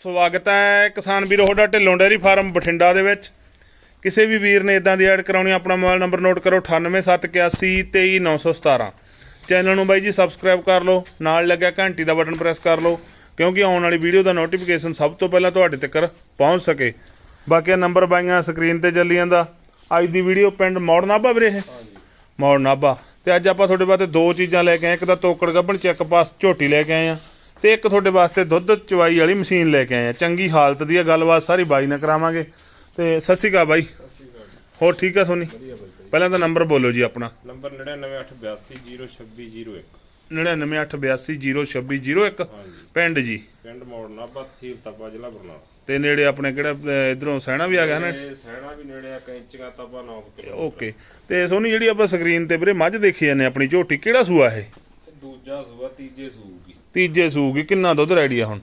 ਸਵਾਗਤ ਹੈ ਕਿਸਾਨ ਵੀਰੋ ਤੁਹਾਡਾ ਢਿੱਲੋਂ ਡੇਅਰੀ ਫਾਰਮ ਬਠਿੰਡਾ ਦੇ ਵਿੱਚ। ਕਿਸੇ ਵੀ ਵੀਰ ਨੇ ਇਦਾਂ ਦੀ ਐਡ ਕਰਾਉਣੀ ਆਪਣਾ ਮੋਬਾਈਲ ਨੰਬਰ ਨੋਟ ਕਰੋ 9871823917 ਚੈਨਲ ਨੂੰ ਬਾਈ ਜੀ ਸਬਸਕ੍ਰਾਈਬ ਕਰ ਲਓ, ਨਾਲ ਲੱਗਿਆ ਘੰਟੀ ਦਾ ਬਟਨ ਪ੍ਰੈਸ ਕਰ ਲਓ, ਕਿਉਂਕਿ ਆਉਣ ਵਾਲੀ ਵੀਡੀਓ ਦਾ ਨੋਟੀਫਿਕੇਸ਼ਨ ਸਭ ਤੋਂ ਪਹਿਲਾਂ ਤੁਹਾਡੇ ਤੱਕ ਪਹੁੰਚ ਸਕੇ। ਬਾਕੀ ਨੰਬਰ ਬਾਈਆਂ ਸਕਰੀਨ ਤੇ ਚੱਲੀ ਜਾਂਦਾ। ਅੱਜ ਦੀ ਵੀਡੀਓ ਪਿੰਡ ਮੌੜ ਨਾਭਾ ਵੀਰੇ ਇਹ। ਮੌੜ ਨਾਭਾ ਤੇ ਅੱਜ ਆਪਾਂ ਤੁਹਾਡੇ ਵਾਸਤੇ ਦੋ ਚੀਜ਼ਾਂ ਲੈ ਕੇ ਆਏ, ਇੱਕ ਤਾਂ ਤੋਕੜ ਗੱਭਣ, ਚੈੱਕ ਪਾਸ ਝੋਟੀ ਲੈ ਕੇ ਆਏ ਆ। ਤੇ ਇੱਕ ਤੁਹਾਡੇ ਵਾਸਤੇ ਦੁੱਧ ਚਵਾਈ ਵਾਲੀ ਮਸ਼ੀਨ ਲੈ ਕੇ ਆਏ ਆ। ਚੰਗੀ ਹਾਲਤ ਦੀ ਆ ਗੱਲਬਾਤ ਸਾਰੀ ਬਾਈ ਨਾਲ ਕਰਾਵਾਂਗੇ। ਤੇ ਸਤਿ ਸ਼੍ਰੀ ਅਕਾਲ ਬਾਈ। ਹੋਰ ਠੀਕ ਆ ਸੋਨੀ? ਪਹਿਲਾਂ ਤਾਂ ਨੰਬਰ ਬੋਲੋ ਜੀ ਆਪਣਾ। ਨੰਬਰ 9982802601 9988020601 ਹਾਂਜੀ। ਪਿੰਡ ਜੀ। ਪਿੰਡ ਮੋੜ ਨਾਭਾ ਤਹਿਸੀਲ ਤਪਾ ਜ਼ਿਲ੍ਹਾ ਬਰਨਾਲਾ। ਤੇ ਨੇੜੇ ਆਪਣੇ ਕਿਹੜਾ ਇਧਰੋਂ ਸੈਣਾ ਵੀ ਆ ਗਿਆ ਨਾ? ਇਹ ਸੈਣਾ ਵੀ ਨੇੜੇ ਆ ਕੈਂਚੀਆਂ ਤਪਾ 9 ਕਿਲੋ। ਓਕੇ। ਤੇ ਸੋਨੀ ਜਿਹੜੀ ਆਪਾਂ ਸਕਰੀਨ ਤੇ ਵੀਰੇ ਮੱਝ ਦੇਖੀ ਜਾਂਦੇ ਆਪਣੀ ਝੋਟੀ ਕਿਹੜਾ ਸੂਆ ਇਹ? ਦੂਜਾ ਸੂਆ ਤੀਜੇ ਸੂਗੀ ਤੀਜੇ ਸੂਗੀ ਕਿੰਨਾ ਦੁੱਧ ਰੈਡੀ ਆ ਹੁਣ?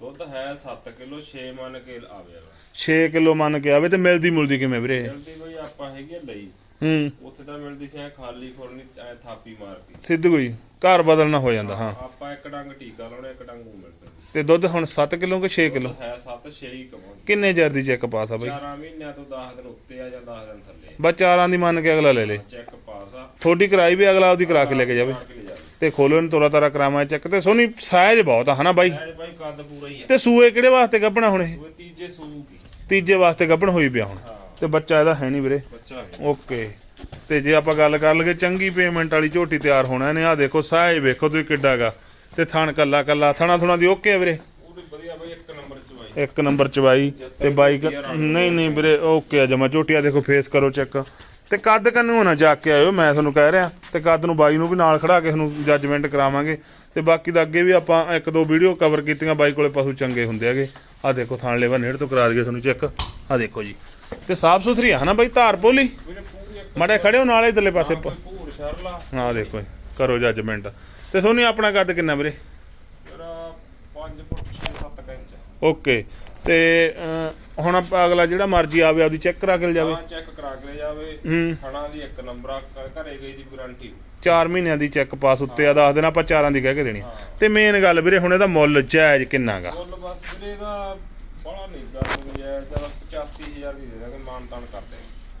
ਦੁੱਧ ਹੈ 7 ਕਿਲੋ 6 ਮੰਨ ਕੇ ਆਵੇਗਾ 6 ਕਿਲੋ ਮੰਨ ਕੇ ਆਵੇ ਤੇ ਮਿਲਦੀ ਮੁਲਦੀ ਕਿਵੇਂ ਵੀਰੇ? ਜਲਦੀ ਬਈ ਆਪਾਂ ਹੈਗੀ ਲਈ ਹੂੰ। ਉੱਥੇ ਤਾਂ ਮਿਲਦੀ ਸੀ ਖਾਲੀ ਖੋਲਣੀ ਐ ਥਾਪੀ ਮਾਰਦੀ ਸਿੱਧ ਕੋਈ? ਘਰ ਬਦਲਣਾ ਹੋ ਜਾਂਦਾ ਹਾਂ ਆਪਾਂ ਇੱਕ ਡੰਗ ਟੀਕਾ ਲਾਉਣਾ ਇੱਕ ਡੰਗ ਉਹ ਮਿਲਦਾ ਤੇ ਦੁੱਧ ਹੁਣ 7 ਕਿਲੋ ਕਿ 6 ਕਿਲੋ? ਹੈ 7 6 ਹੀ ਕਮਾਉਂਦੇ ਕਿੰਨੇ ਚਿਰ ਦੀ ਚੈੱਕ ਪਾਸ ਆ ਬਈ? 4 ਮਹੀਨਿਆਂ ਤੋਂ 10 ਦਿਨ ਉੱਤੇ ਆ ਜਾਂ 10 ਦਿਨ ਥੱਲੇ ਬਸ ਚਾਰਾਂ ਦੀ ਮੰਨ ਕੇ ਅਗਲਾ ਲੈ ਲੇ। ਚੈੱਕ ਪਾਸ ਆ। ਥੋੜੀ ਕਰਾਈ ਵੀ ਅਗਲਾ ਉਹਦੀ ਕਰਾ ਕੇ ਲੈ ਕੇ ਜਾਵੇ। ਤੇ ਖੋਲੋ ਨੂੰ ਤੋਰਾ ਤਾਰਾ ਕਰਾਵਾਂ ਚੈੱਕ ਤੇ ਸੋਨੀ ਸਾਈਜ਼ ਬਹੁਤ ਆ ਹਨਾ ਬਾਈ? ਐ ਭਾਈ ਕੱਦ ਪੂਰਾ ਹੀ ਆ। ਤੇ ਸੂਏ ਕਿਹੜੇ ਵਾਸਤੇ ਗੱਭਣਾ ਹੁਣ ਇਹ? ਤੀਜੇ ਸੂਗੀ ਤੀਜੇ ਵਾਸਤੇ ਗੱਭਣ ਹੋਈ ਪਿਆ ਹੁਣ। ਤੇ ਬੱਚਾ ਇਹਦਾ ਹੈ ਨਹੀਂ ਵੀਰੇ। ਬੱਚਾ ਹੈ। ਓਕੇ। ਤੇ ਜੇ ਆਪਾਂ ਗੱਲ ਕਰ ਲਈਏ ਚੰਗੀ ਪੇਮੈਂਟ ਵਾਲੀ ਝੋਟੀ ਤਿਆਰ ਹੋਣਾ ਇਹਨੇ ਆ ਦੇਖੋ ਸਾਈਜ਼ ਵੇਖੋ ਤੁਸੀਂ ਕਿੱਡਾਗਾ। ਤੇ ਥਣ ਕੱਲਾ ਕੱਲਾ ਥਣਾ ਥੁਣਾ ਦੀ ਓਕੇ ਵੀਰੇ? ਇੱਕ ਨੰਬਰ ਚਵਾਈ ਤੇ ਬਾਈਕ ਨਹੀਂ ਨਹੀਂ ਵੀਰੇ ਓਕੇ ਆ ਜਮਾ। ਝੋਟੀਆ ਦੇਖੋ ਫੇਸ ਕਰੋ ਚੈੱਕ ਤੇ ਕੱਦ ਕੰਨੂ ਨਾ ਜਾ ਕੇ ਆਇਓ ਮੈਂ ਤੁਹਾਨੂੰ ਕਹਿ ਰਿਹਾ। ਤੇ ਕੱਦ ਨੂੰ ਬਾਈ ਨੂੰ ਵੀ ਨਾਲ ਖੜਾ ਕੇ ਤੁਹਾਨੂੰ ਜੱਜਮੈਂਟ ਕਰਾਵਾਂਗੇ। ਤੇ ਬਾਕੀ ਦਾ ਅੱਗੇ ਵੀ ਆਪਾਂ ਇੱਕ ਦੋ ਵੀਡੀਓ ਕਵਰ ਕੀਤੀਆਂ ਬਾਈ ਕੋਲੇ ਪਸ਼ੂ ਚੰਗੇ ਹੁੰਦੇ ਹੈਗੇ। ਆ ਦੇਖੋ ਥਾਣ ਲੈਵਾ ਨੇੜ ਤੋਂ ਕਰਾ ਦਈਏ ਤੁਹਾਨੂੰ ਚੈੱਕ ਆ ਦੇਖੋ ਜੀ। ਤੇ ਸਾਫ਼ ਸੁਥਰੀ ਆ ਹਨਾ ਬਾਈ? ਧਾਰ ਪੋਲੀ? ਮੜੇ ਖੜੇ ਹੋ ਨਾਲੇ ਇਧਰਲੇ ਪਾਸੇ ਭੂਰ ਸ਼ਰਲਾ। ਆ ਦੇਖੋ ਜੀ, ਕਰੋ ਜੱਜਮੈਂਟ ਤੇ ਸੋਨੀ ਆਪਣਾ ਕੱਦ ਕਿੰਨਾ ਵੀਰੇ? ਮੇਰਾ 5 ਫੁੱਟ 6-7 ਇੰਚ। ਓਕੇ ਤੇ ਹੁਣ ਆਪਾਂ ਅਗਲਾ ਜਿਹੜਾ ਮਰਜ਼ੀ ਆਵੇ ਆਪਦੀ ਚੈੱਕ ਕਰਾ ਕੇ ਜਾਵੇ ਹਾਂ ਚੈੱਕ ਕਰਾ ਕੇ ਲੈ ਜਾਵੇ ਹੂੰ। ਥਣਾ ਦੀ ਇੱਕ ਨੰਬਰ ਘਰੇ ਗਈ ਦੀ ਗਾਰੰਟੀ 4 ਮਹੀਨਿਆਂ ਦੀ ਚੈੱਕ ਪਾਸ ਉੱਤੇ ਆ ਦੱਸ ਦੇਣਾ ਆਪਾਂ ਚਾਰਾਂ ਦੀ ਕਹਿ ਕੇ ਦੇਣੀ। ਤੇ ਮੇਨ ਗੱਲ ਵੀਰੇ ਹੁਣ ਇਹਦਾ ਮੁੱਲ ਜਾਇਜ਼ ਕਿੰਨਾਗਾ? ਮੁੱਲ ਬਸ ਵੀਰੇ ਦਾ ਬੜਾ ਨਹੀਂ ਹੋਈ ਹੈ ਚਲ 85000 ਦੀ ਦੇ ਦਾਂਗੇ ਮਾਨ ਤਾਨ ਕਰਦੇ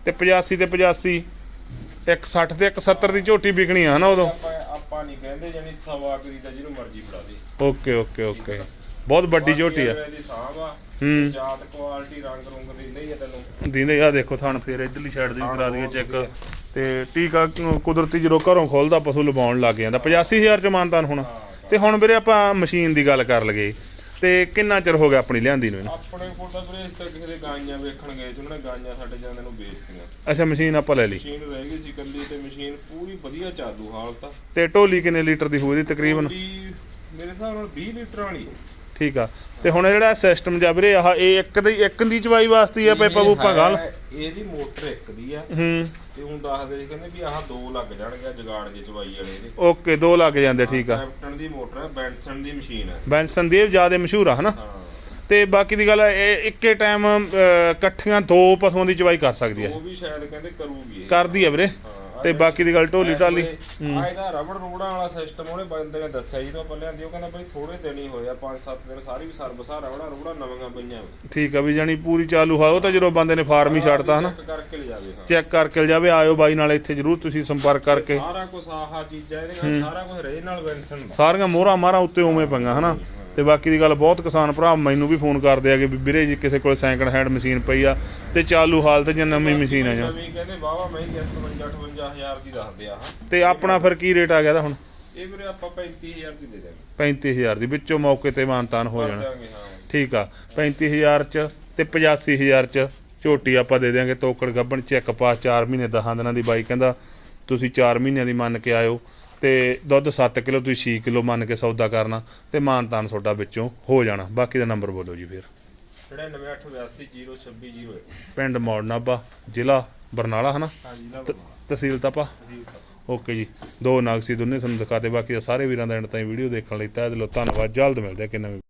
ਤੇ 85 ਤੇ 85 160 ਤੇ 170 ਦੀ ਝੋਟੀ ਵਿਕਣੀ ਆ ਹਨਾ ਉਦੋਂ? ਆਪਾਂ ਆਪਾਂ ਨਹੀਂ ਕਹਿੰਦੇ ਜਾਨੀ ਸਵਾ ਕਰੀ ਤਾਂ ਜਿਹਨੂੰ ਮਰਜ਼ੀ ਫੜਾ ਦੇ। Okay okay okay. ਬਹੁਤ ਵੱਡੀ ਝੋਟੀ ਆ। ਹੂੰ। ਜਾਤ ਕੁਆਲਿਟੀ ਰੰਗ ਰੁੰਗ ਦਿੰਦੇ ਹੀ ਆ ਤੈਨੂੰ। ਦਿੰਦੇ ਆ ਦੇਖੋ ਥਣ ਫੇਰ ਇਧਰਲੀ ਸਾਈਡ ਦੀ ਕਰਾ ਦਈਏ ਚੈੱਕ ਤੇ ਟੀਕਾ ਕੁਦਰਤੀ ਜਦੋਂ ਘਰੋਂ ਖੋਲਦਾ ਪਸ਼ੂ ਲਵਾਉਣ ਲੱਗ ਜਾਂਦਾ। 85000 ਚ ਮਾਨਤਾਨ ਹੋਣਾ। ਤੇ ਹੁਣ ਵੀਰੇ ਆਪਾਂ ਮਸ਼ੀਨ ਦੀ ਗੱਲ ਕਰ ਲਗੇ ਤੇ ਕਿੰਨਾ ਚਿਰ ਹੋ ਗਿਆ ਆਪਣੀ ਲਿਆਂਦੀ ਨੂੰ? ਆਪਣੇ ਕੋਲ ਤਾਂ ਵੀਰੇ ਇਸ ਤੱਕ ਕਿਸੇ ਦੇ ਗਾਈਆਂ ਵੇਖਣ ਗਏ ਸੀ। ਉਹਨੇ ਗਾਈਆਂ ਸਾਡੇ ਜਾਂਦੇ ਨੂੰ ਵੇਚਤੀਆਂ। ਅੱਛਾ ਮਸ਼ੀਨ ਆਪਾਂ ਲੈ ਲਈ। ਮਸ਼ੀਨ ਰਹਿ ਗਈ ਸੀ ਕੱਲੀ ਤੇ ਮਸ਼ੀਨ ਪੂਰੀ ਵਧੀਆ ਚਾਲੂ ਹਾਲਤ ਤੇ ਢੋਲੀ ਕਿੰਨੇ ਲੀਟਰ ਦੀ ਹੋਈ ਦੀ ਤਕਰੀਬਨ? ਮੇਰੇ ਹਿਸਾਬ ਨਾਲ 20 ਲੀਟਰ ਵਾਲੀ ਠੀਕ ਆ। ਤੇ ਹੁਣ ਜਿਹੜਾ ਸਿਸਟਮ ਜਾ ਵੀਰੇ ਆਹ ਇਹ ਇੱਕ ਦੀ ਇੱਕ ਦੀ ਚਵਾਈ ਵਾਸਤੇ ਹੀ ਆ ਪੈਪਾ ਪੂਪਾ ਗਾਲ ਹੈ- ਇਹਦੀ ਮੋਟਰ ਇੱਕ ਦੀ ਆ। ਹੂੰ। ਤੇ ਹੁਣ ਦੱਸਦੇ ਸੀ ਕਹਿੰਦੇ ਵੀ ਆਹ ਦੋ ਲੱਗ ਜਾਣਗੇ ਜਗਾੜ ਜੇ ਚਵਾਈ ਵਾਲੇ ਇਹਦੇ। ਓਕੇ ਦੋ ਲੱਗ ਜਾਂਦੇ ਠੀਕ ਆ। ਕੈਪਟਨ ਦੀ ਮੋਟਰ ਹੈ ਬੈਂਸਨ ਦੀ ਮਸ਼ੀਨ ਹੈ ਬੈਂਸਨ ਦੀ ਜ਼ਿਆਦਾ ਮਸ਼ਹੂਰ ਆ ਹਨਾ? ਹਾਂ। ਤੇ ਬਾਕੀ ਦੀ ਗੱਲ ਹੈ, ਇਹ ਇੱਕੇ ਟਾਈਮ ਇਕੱਠੀਆਂ ਦੋ ਪਸ਼ੂਆਂ ਦੀ ਚਵਾਈ ਕਰ ਸਕਦੀ ਹੈ ਉਹ ਵੀ ਸ਼ਾਇਦ ਕਹਿੰਦੇ ਕਰੂਗੀ ਕਰਦੀ ਆ ਵੀਰੇ। ਹਾਂ, ਤੇ ਬਾਕੀ ਦੀ ਗੱਲ ਢੋਲੀ ਢਾਲੀ। ਆ ਇਹਦਾ ਰਬੜ ਰੂੜਾਂ ਵਾਲਾ ਸਿਸਟਮ ਉਹਨੇ ਬੰਦੇ ਨੇ ਦੱਸਿਆ ਜੀ ਤੋਂ ਆਪਾਂ ਲਿਆਂਦੀ ਉਹ ਕਹਿੰਦਾ ਬਈ ਥੋੜੇ ਦਿਨ ਹੀ ਹੋਇਆ 5-7 ਦਿਨ ਸਾਰੀ ਵੀ ਸਰਵਿਸ ਆ ਰਬੜਾ ਰੂੜਾਂ ਨਵੀਆਂ ਪਈਆਂ ਠੀਕ ਆ ਵੀ ਜਾਨੀ ਪੂਰੀ ਚਾਲੂ ਆ ਉਹ ਤਾਂ ਜਦੋਂ ਬੰਦੇ ਨੇ ਫਾਰਮ ਹੀ ਛੱਡਤਾ ਹਨਾ। ਚੈੱਕ ਕਰਕੇ ਲੈ ਜਾਵੇ ਹਾਂ। ਚੈੱਕ ਕਰਕੇ ਲਿਜਾਵੇ ਜਾਵੇ ਆਇਓ ਬਾਈ ਨਾਲ ਇੱਥੇ ਜਰੂਰ ਤੁਸੀਂ ਸੰਪਰਕ ਕਰਕੇ। ਸਾਰਾ ਕੁਝ ਆਹਾ ਚੀਜ਼ਾਂ ਇਹਦੇ ਨਾਲ ਸਾਰਾ ਕੁਝ ਰੇ ਨਾਲ ਬੈਂਸਨ ਸਾਰੀਆਂ ਮੋਹਰਾਂ ਮਾਰਾਂ ਉੱਤੇ ਉਵੇਂ ਪਈਆਂ ਹਨਾ। ਤੇ ਬਾਕੀ ਦੀ ਗੱਲ ਬਹੁਤ ਕਿਸਾਨ ਭਰਾ ਮੈਨੂੰ ਵੀ ਫੋਨ ਕਰਦੇ ਆਗੇ ਵੀ ਵੀਰੇ ਜੀ ਕਿਸੇ ਕੋਲ ਸੈਕਿੰਡ ਹੈਂਡ ਮਸ਼ੀਨ ਪਈ ਆ ਤੇ ਚਾਲੂ ਹਾਲਤ ਜਾਂ ਨਵੀਂ ਮਸ਼ੀਨ ਆ ਜਾਂ। ਨਵੀਂ ਕਹਿੰਦੇ ਵਾਵਾ ਮਹਿੰਗੀ 55 58000 ਦੀ ਦੱਸਦੇ ਆ। ਤੇ ਆਪਣਾ ਫਿਰ ਕੀ ਰੇਟ ਆ ਗਿਆ ਦਾ ਹੁਣ? ਇਹ ਵੀਰੇ ਆਪਾਂ 35000 ਦੀ ਦੇ ਦਾਂਗੇ 35000 ਦੀ ਵਿੱਚੋਂ ਮੌਕੇ ਤੇ ਮਾਨਤਾਨ ਹੋ ਜਾਣਾ। ਠੀਕ ਆ 35000 ਚ ਤੇ 85000 ਚ ਝੋਟੀ ਆਪਾਂ ਦੇ ਦਿਆਂਗੇ। ਤੋਕੜ ਗੱਬਣ ਚੈੱਕ ਪਾਸ 4 ਮਹੀਨੇ 10 ਦਿਨਾਂ ਦੀ ਬਾਈ ਕਹਿੰਦਾ ਤੁਸੀਂ 4 ਮਹੀਨਿਆਂ ਦੀ ਮੰਨ ਕੇ ਆਇਓ। ਤੇ ਦੁੱਧ 7 ਕਿਲੋ ਤੁਸੀਂ 6 ਕਿਲੋ ਮੰਨ ਕੇ ਸੌਦਾ ਕਰਨਾ ਤੇ ਮਾਨਤਾਨ ਤੁਹਾਡਾ ਵਿੱਚੋਂ ਹੋ ਜਾਣਾ। ਬਾਕੀ ਦਾ ਨੰਬਰ ਬੋਲੋ ਜੀ ਫਿਰ। 9882802601 ਪਿੰਡ ਮੌੜ ਨਾਭਾ ਜ਼ਿਲ੍ਹਾ ਬਰਨਾਲਾ ਹਨਾ? ਤਹਿਸੀਲ ਤਪਾ? ਓਕੇ ਜੀ। ਦੋ ਨਾਗ ਸੀ ਦੋਨੇ ਤੁਹਾਨੂੰ ਦਿਖਾਤੇ ਬਾਕੀ ਸਾਰੇ ਵੀਰਾਂ ਦਾ ਐਂਡ ਤਾਈਂ ਵੀਡੀਓ ਦੇਖਣ ਲਈ ਤਹਿ ਦਿਲੋਂ ਧੰਨਵਾਦ। ਜਲਦ ਮਿਲਦੇ ਕਿ ਨਵੀਂ